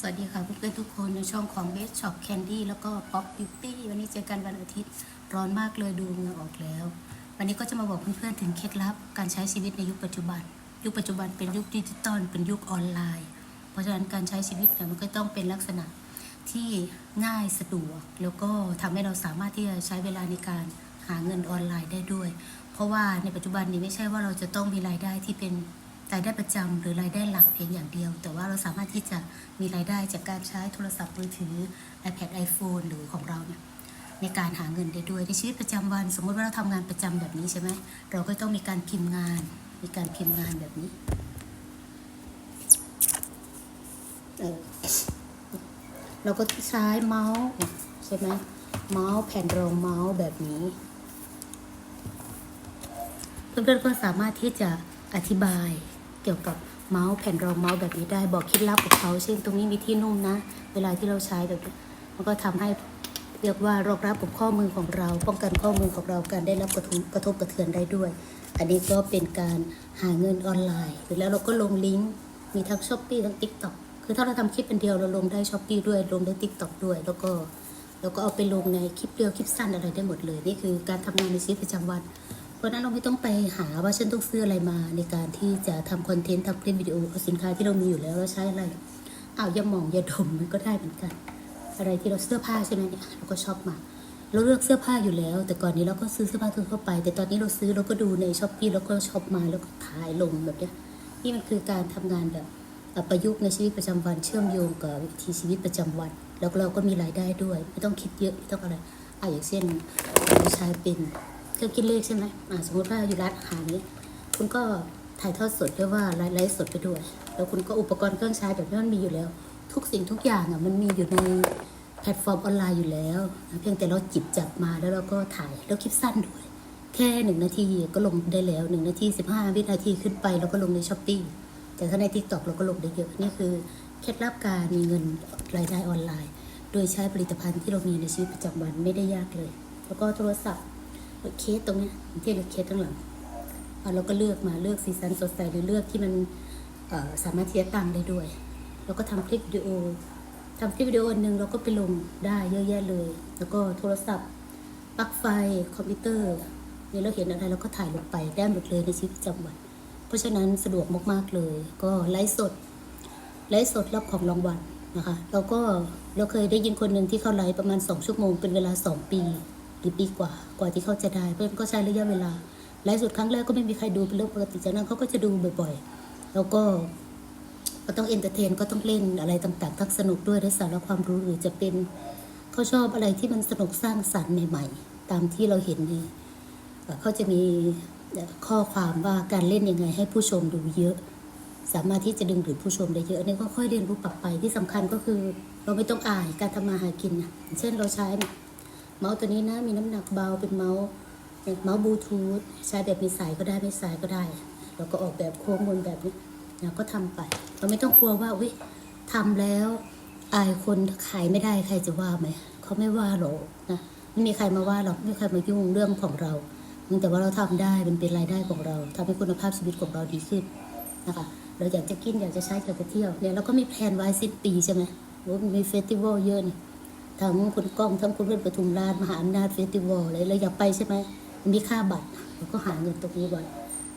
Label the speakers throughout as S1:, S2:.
S1: สวัสดีค่ะเพื่อนๆทุกคนในช่องของ Best Shop Candy แล้วก็ Pop Beauty วันนี้เจอกันวันอาทิตย์ร้อนมากเลยดูเหงื่อออกแล้ว วันนี้ก็จะมาบอกเพื่อนๆถึงเคล็ดลับการใช้ชีวิตในยุคปัจจุบัน ยุคปัจจุบันเป็นยุคดิจิตอลเป็นยุคออนไลน์ เพราะฉะนั้นการใช้ชีวิตเนี่ยมันก็ต้องเป็นลักษณะที่ง่ายสะดวก แล้วก็ทำให้เราสามารถที่จะใช้เวลาในการหาเงินออนไลน์ได้ด้วย เพราะว่าในปัจจุบันนี้ไม่ใช่ว่าเราจะต้องมีรายได้ที่เป็น รายได้ประจำหรือรายได้หลักเพียงอย่างเดียว แต่ว่าเราสามารถที่จะมีรายได้จากการใช้โทรศัพท์มือถือ iPad iPhone หรือของเราเนี่ยในการหาเงินได้ด้วยในชีวิตประจำวัน สมมติว่าเราทำงานประจำแบบนี้ใช่ไหมเราก็ต้องมีการพิมพ์งาน มีการพิมพ์งานแบบนี้เออเราก็ใช้เมาส์ใช่ไหมเมาส์แผ่นรองเมาส์แบบนี้เพื่อนๆก็สามารถที่จะอธิบาย กี่ยวกับเมาส์แผ่นรองเมาส์แบบนี้ได้บอกเคล็ดลับของเขาเช่นตรงนี้มีที่นุ่มนะ เวลาที่เราใช้แบบมันก็ทำให้เรียกว่ารองรับกับข้อมือของเรา ป้องกันข้อมือของเราการได้รับกระทบกระทบกระเทือนได้ด้วย อันนี้ก็เป็นการหาเงินออนไลน์หรือแล้วเราก็ลงลิงก์มีทั้งช้อปปี้ทั้งติ๊กต็อกคือถ้าเราทำคลิปเป็นเดียวเราลงได้ช้อปปี้ด้วยลงได้ติ๊กต็อกด้วย แล้วก็แล้วก็เอาไปลงในคลิปเดียวคลิปสั้นอะไรได้หมดเลย นี่คือการทำงานในชีวิตประจำวัน เพราะนั้นเราไม่ต้องไปหาว่าฉันต้องซื้ออะไรมาในการที่จะทำคอนเทนต์ทำคลิปวิดีโอเอาสินค้าที่เรามีอยู่แล้วเราใช้อะไรอ้าวยาหมองยาดมมันก็ได้เหมือนกัน อะไรที่เราเสื้อผ้าใช่ไหมเนี่ยเราก็ชอบมาเราเลือกเสื้อผ้าอยู่แล้ว แต่ก่อนนี้เราก็ซื้อเสื้อผ้าทั่วไป แต่ตอนนี้เราซื้อเราก็ดูในช้อปปี้แล้วก็ช็อปมาแล้วก็ถ่ายลงแบบเนี้ยนี่มันคือการทำงานแบบประยุกต์ในชีวิตประจำวันเชื่อมโยงกับวิถีชีวิตประจำวัน แล้วเราก็มีรายได้ด้วย ไม่ต้องคิดเยอะไม่ต้องอะไรอะอย่างเช่นเราใช้เป็น เครื่องคิดเลขใช่ไหมสมมติว่าอยู่ร้านอาหารนี้คุณก็ถ่ายทอดสดด้วยว่าไลฟ์สดไปด้วย แล้วคุณก็อุปกรณ์เครื่องใช้แบบนี้มันมีอยู่แล้ว ทุกสิ่งทุกอย่างอะมันมีอยู่ในแพลตฟอร์มออนไลน์อยู่แล้วเพียงแต่เราจิบจับมาแล้วเราก็ถ่ายแล้วคลิปสั้นด้วย แค่หนึ่งนาทีก็ลงได้แล้วหนึ่งนาทีสิบห้าวินาทีขึ้นไปเราก็ลงในช้อปปี้แต่ถ้าในทิกตอกเราก็ลงได้เยอะนี่คือเคล็ดลับการมีเงินรายได้ออนไลน์ โดยใช้ผลิตภัณฑ์ที่เรามีในชีวิตประจำวันไม่ได้ยากเลย แล้วก็โทรศัพท์ เคสตรงเนี้ยที่เราเคสข้างหลังเราก็เลือกมาเลือกสีสันสดใสหรือเลือกที่มันสามารถที่จะตั้งได้ด้วย แล้วก็ทำคลิปวิดีโอทำคลิปวิดีโอหนึ่งเราก็ไปลงได้เยอะแยะเลย แล้วก็โทรศัพท์ปลั๊กไฟคอมพิวเตอร์เนี่ยเราเห็นอะไรเราก็ถ่ายลงไปได้หมดเลยในชีวิตประจำวัน เพราะฉะนั้นสะดวกมากๆเลย ก็ไลฟ์สดไลฟ์สดรับของรางวัลนะคะเราก็เราเคยได้ยินคนหนึ่งที่เขาไลฟ์ประมาณ 2 ชั่วโมงเป็นเวลา 2 ปี หรือปีกว่ากว่าที่เขาจะได้เพราะฉะนั้นก็ใช้ระยะเวลาไลฟ์สดครั้งแรกก็ไม่มีใครดูเป็นเรื่องปกติจากนั้นเขาก็จะดูบ่อยๆ แล้วก็ก็ต้องเอนเตอร์เทนก็ต้องเล่นอะไรต่างๆ ทั้งสนุกด้วยได้สาระความรู้หรือจะเป็นเขาชอบอะไรที่มันสนุกสร้างสรรค์ใหม่ ๆ ตามที่เราเห็นในเอ่เขาจะมีข้อความว่าการเล่นยังไงให้ผู้ชมดูเยอะ สามารถที่จะดึงดูดผู้ชมได้เยอะอันนี่ก็ค่อยเรียนรู้ปรับไปที่สำคัญก็คือ เราไม่ต้องอายการทำมาหากินนะเช่นเราใช้ เมาส์ตัวนี้นะมีน้ำหนักเบาเป็นเมาส์เมาส์บลูทูธใช้แบบมีสายก็ได้ไม่สายก็ได้เราก็ออกแบบโค้งบนแบบนี้เราก็ทำไป เราไม่ต้องกลัวว่าอุ้ยทำแล้วอายคนขายไม่ได้ใครจะว่าไหมเขาไม่ว่าหรอกนะไม่มีใครมาว่าหรอกไม่มีใครมายุ่งเรื่องของเราแต่ว่าเราทำได้มันเป็นรายได้ของเราทำให้คุณภาพชีวิตของเราดีขึ้นนะคะเราอยากจะกินอยากจะใช้อยากจะเที่ยวเนี่ยเราก็มีแผนไว้สิบปีใช่ไหมโอ้มีเฟสติวัลเยอะนี่ ทั้งคุณก้องทั้งคุณเวทปทุมราชมหาอำนาจเฟสติวัลเลยเราอยากไปใช่ไหมมีค่าบัตรเราก็หาเงินตรงนี้ไว้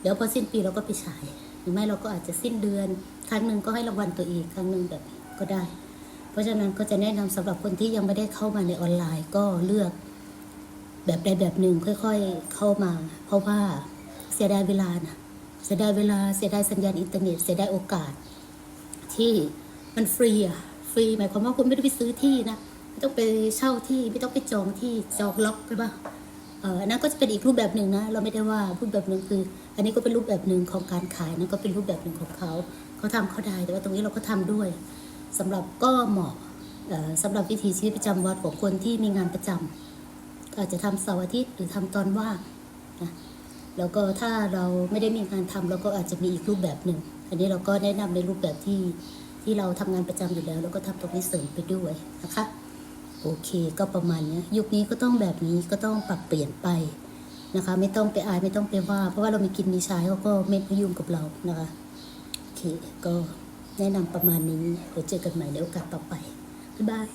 S1: เดี๋ยวพอสิ้นปีเราก็ไปฉายหรือไม่เราก็อาจจะสิ้นเดือน ครั้งหนึ่งก็ให้รางวัลตัวเองครั้งหนึ่งแบบก็ได้ เพราะฉะนั้นก็จะแนะนำสำหรับคนที่ยังไม่ได้เข้ามาในออนไลน์ก็เลือก แบบใดแบบหนึ่งค่อยๆเข้ามา เพราะว่าเสียดายเวลานะเสียดายเวลาเสียดายสัญญาณอินเทอร์เน็ตเสียดายโอกาส ที่มันฟรีอะฟรีหมายความว่าคุณไม่ได้ไปซื้อที่นะ ไม่ต้องไปเช่าที่ไม่ต้องไปจองที่จองล็อกใช่ปะเอออันนั้นก็จะเป็นอีกรูปแบบหนึ่งนะ เราไม่ได้ว่ารูปแบบหนึ่งคือ อันนี้ก็เป็นรูปแบบหนึ่งของการขายนั่นก็เป็นรูปแบบหนึ่งของเขาเขาทำเขาได้แต่ว่าตรงนี้เราก็ทำด้วยสำหรับก็เหมาะเอ่อสำหรับวิถีชีวิตประจำวันของคนที่มีงานประจำก็อาจจะทำเสาร์อาทิตย์หรือทำตอนว่างนะแล้วก็ถ้าเราไม่ได้มีงานทำเราก็อาจจะมีอีกรูปแบบหนึ่งอันนี้เราก็แนะนำในรูปแบบที่ที่เราทำงานประจำอยู่แล้ว แล้วก็ทำตรงนี้เสริมไปด้วยนะคะ โอเค ก็ประมาณนี้ยุคนี้ก็ต้องแบบนี้ก็ต้องปรับเปลี่ยนไปนะคะ ไม่ต้องไปอายไม่ต้องไปว่า เพราะว่าเรามีกินมีใช้เขาก็ไม่พยุ่งกับเรานะคะโอเคก็แนะนำประมาณนี้เดี๋ยวเจอกันใหม่ในโอกาสต่อไปบ๊ายบาย